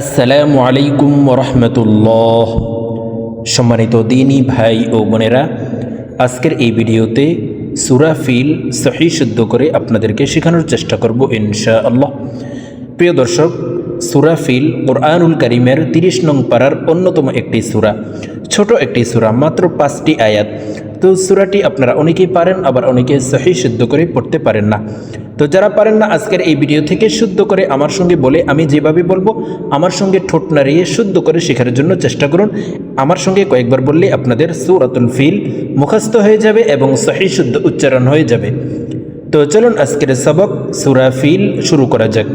আসসালামু আলাইকুম রহমতুল্লাহ সম্মানিত দিনী ভাই ও বোনেরা, আজকের এই ভিডিওতে সুরা ফিল সহি শুদ্ধ করে আপনাদেরকে শেখানোর চেষ্টা করব ইনশা আল্লাহ প্রিয় দর্শক, সুরা ফিল কোরআনুল করিমের তিরিশ নং পাড়ার অন্যতম একটি সুরা। ছোট একটি সুরা, মাত্র পাঁচটি আয়াত। তো সুরাটি আপনারা অনেকেই পারেন, আবার অনেকে সহি শুদ্ধ করে পড়তে পারেন না। তো যারা পারেন না আজকের এই ভিডিও থেকে শুদ্ধ করে আমার সঙ্গে বলে আমি যেভাবে বলবো আমার সঙ্গে ঠোঁট নাড়িয়ে শুদ্ধ করে শেখার জন্য চেষ্টা করুন আমার সঙ্গে কয়েকবার বললে আপনাদের সুরাতুল ফিল মুখস্থ হয়ে যাবে এবং সহি শুদ্ধ উচ্চারণ হয়ে যাবে তো চলুন আজকের সবক সুরা ফিল শুরু করা যাক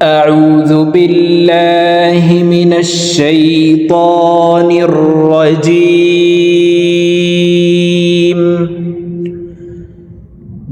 أعوذ بالله من الشيطان الرجيم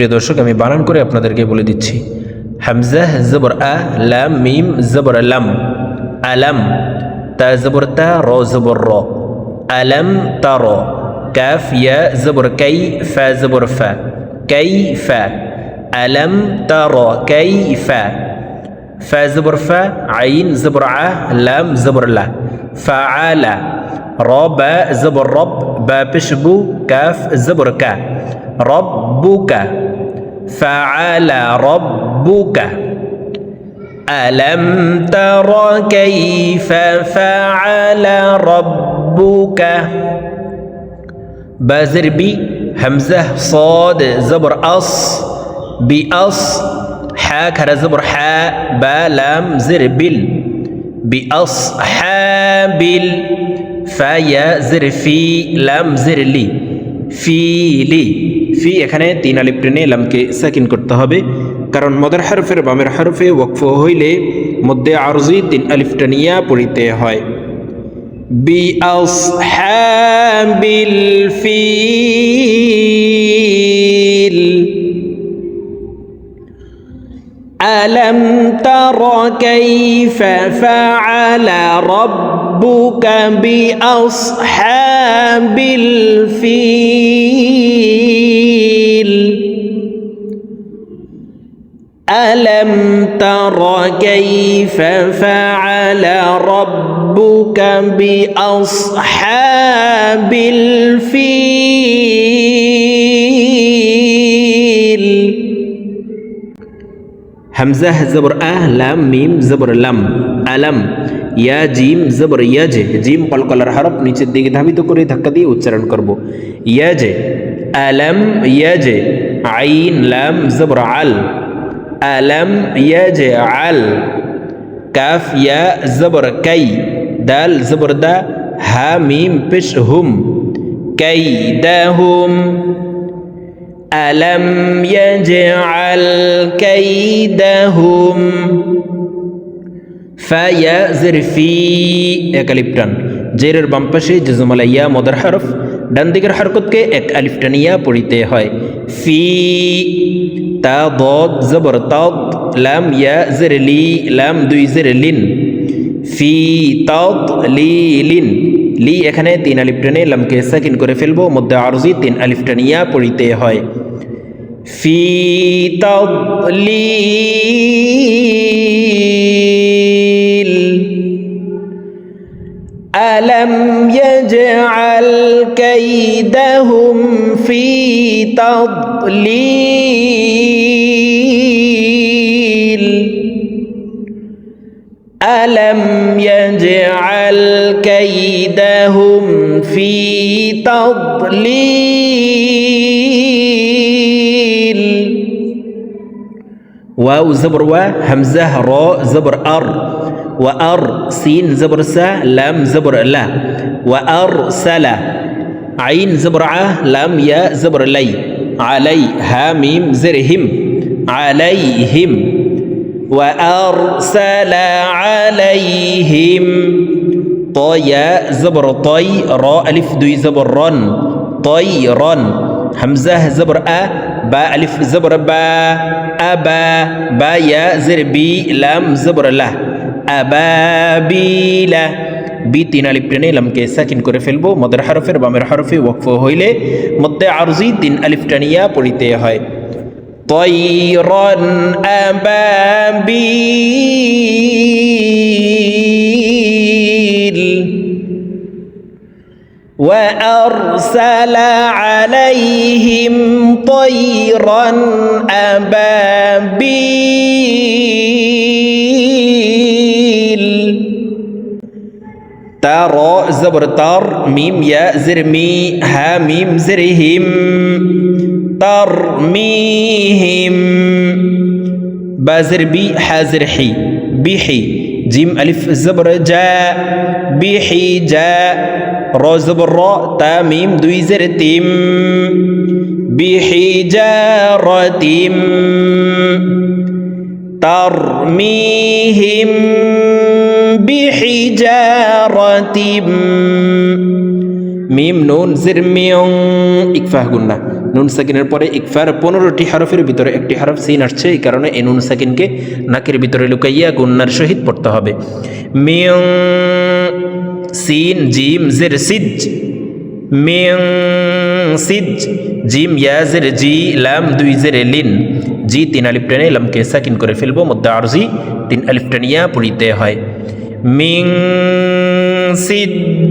প্রিয় দর্শক, আমি বানান করে আপনাদেরকে বলে দিচ্ছি। হামজাহ জবর আ, লাম, মিম, জবর আলাম আলাম, তা, জবর তা, র, জবর র, আলাম, তা, র, কাফ, ইয়া, জবর কাই, ফা, জবর ফা, কাই, ফা, আলাম, তা, র, কাই, ফা ফা, জবর ফা, আইন, জবর আ, লাম, জবর লা, ফা আলা র, বা, জবর রব, বা পেশবু কাফ, জবর কা, রব বুকা فعل ربك. ألم تر كيف فعل ربك؟ بازر بي همزة صاد زبر أص بأص حاك هذا زبر حاء با لام زر بل. بأصحاب فيا زر في لام زر لي. ফিলি ফি এখানে তিন আলিপ টেনে লামকে সাকিন করতে হবে। কারণ মদের হরফের বামের হরফে ওকফ হইলে মধ্যে আরজি তিন আলিফ টানিয়া পড়িতে হয়। B আসহাবিল feel ألم تر كيف فعل ربك بأصحاب الفيل؟ ألم تر كيف فعل ربك بأصحاب الفيل؟ হামজা জবর আহ লাম মিম জবর লাম আলাম ইয়া জিম জবর ইয়াজ জিম কলকলার হরফ নিচের দিকে ধাবিত করে ধাক্কা দিয়ে উচ্চারণ করব ইয়াজ আলাম ইয়াজ আইন লাম জবর আল আলাম ইয়াজ আল কাফ ইয়া জবর কাই দাল জবর দা হা মিম পেশ হুম কাই দাহুম ألم يجعل كيدهم ফায়া জের ফি এক আলিফ টান জেরের বাম পাশে জেজুমালা ইয়া মদার হরফ ডান দিকের হরকতকে এক আলিফ টানিয়া পড়িতে হয় ফি তা দদ জবর তদ লাম ইয়া জের লি লাম দুই জের লিন ফি তদ লি লিন লি এখানে তিন আলিফ টানে লামকে সাকিন করে ফেলবো মধ্যে আরজি তিন আলিফ টানিয়া পড়িতে হয় في تضليل. ألم يجعل كيدهم في تضليل؟ ألم يجعل كيدهم في تضليل؟ واو زبر و همزة راء زبر أر. وأر سين زبر سا لام زبر لا. وأرسل عين زبر ع لام يا زبر لي. علي ها ميم زرهم. عليهم. وأرسل عليهم. طيا زبر طي را ألف دوي زبر رن. طيرا হামজাহ জবর আ বা আলিফ জবর বা আবা বা ইয়া জের বি লাম জবর লাহ আবাবিলা বি তিন আলিফ টেনে লামকে সাকিন করে ফেলব মদের হরফের বামের হরফে ওয়কফ হইলে মধ্যে আরজি তিন আলিফ টানিয়া পড়িতে হয় তৈরন আবাবিল ওয়া وأرسل عليهم طيرا أبابيل ترى زبر تر ميم يا زر مي ها ميم زرهم ترميهم بازر بي حازر حي بحي جيم ألف زبر جاء بحي جاء را زبر را تا ميم دوي زر تم بحجارة ترميهم بحجارة মিম নুন জির মিয়ং ইকফাহ গুন্না নুন সাকিনের পরে ইকফার পনেরোটি হরফের ভিতরে একটি হরফ সিন আসছে, এই কারণে এই নুন সাকিনকে নাকের ভিতরে লুকাইয়া গুন্নার সহিত পড়তে হবে। মিয়ং, সিন, জিম, জির, সিজ। মিয়ং, সিজ, জিম, ইয়া, জির, জি, লাম, দুই, জির, লিন। জি, তিন আলিফ টেনে লামকে সাকিন করে ফেলব, মধ্যে আরজি তিন আলিফ টেনিয়া পড়িতে হয়। মিং সিজিল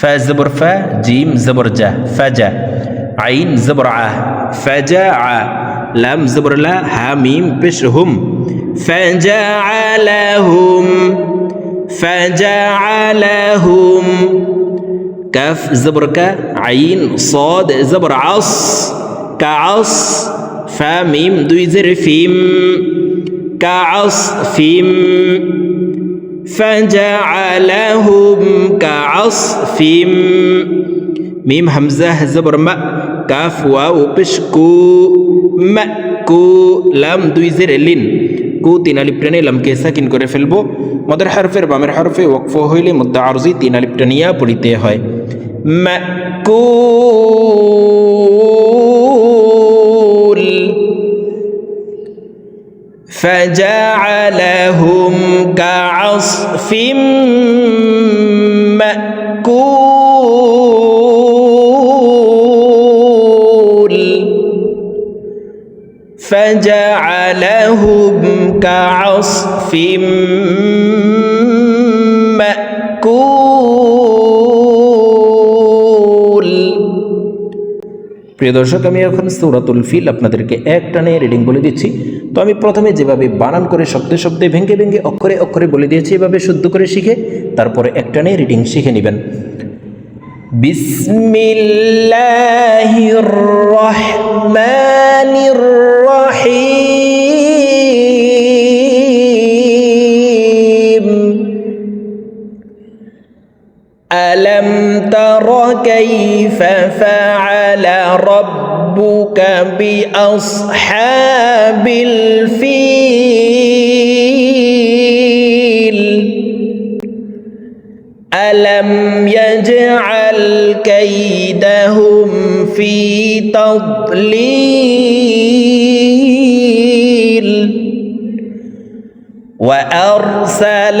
فزبر فا جيم زبر جا فجا. عين زبر ع فجاع لام زبر لا ها ميم بش هم فجعلهم فجعلهم كاف زبر كا عين صاد زبر عص. كعص فا ميم دوي زر فيم. كعصف فجعلهم كعصف ميم همزة زبر ما كاف واو بشكو مأكو لام দুই জের লিন কু তিন আলিফ টেনে লামকে সাকিন করে ফেলবো মদের হরফের বামের হরফে ওয়াকফ হইলে মধ্যে আরজি তিন আলিফ টানিয়া পড়িতে হয় মাকুল فجعلهم كعصف مأكول. فجعلهم كعصف مأكول প্রিয় দর্শক, আমি এখন সৌরাতুল ফিল আপনাদেরকে এক টানে রিডিং বলে দিচ্ছি। তো আমি প্রথমে যেভাবে বানান করে শব্দে শব্দে ভেঙ্গে ভেঙ্গে অক্ষরে অক্ষরে বলে দিয়েছি, এভাবে শুদ্ধ করে শিখে তারপরে এক টানে রিডিং শিখে নেবেন। বিসমিল্লাহির রহমানির ربك بأصحاب الفيل. ألم يجعل كيدهم في تضليل؟ وأرسل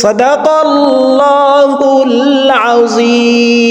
صدق الله العظيم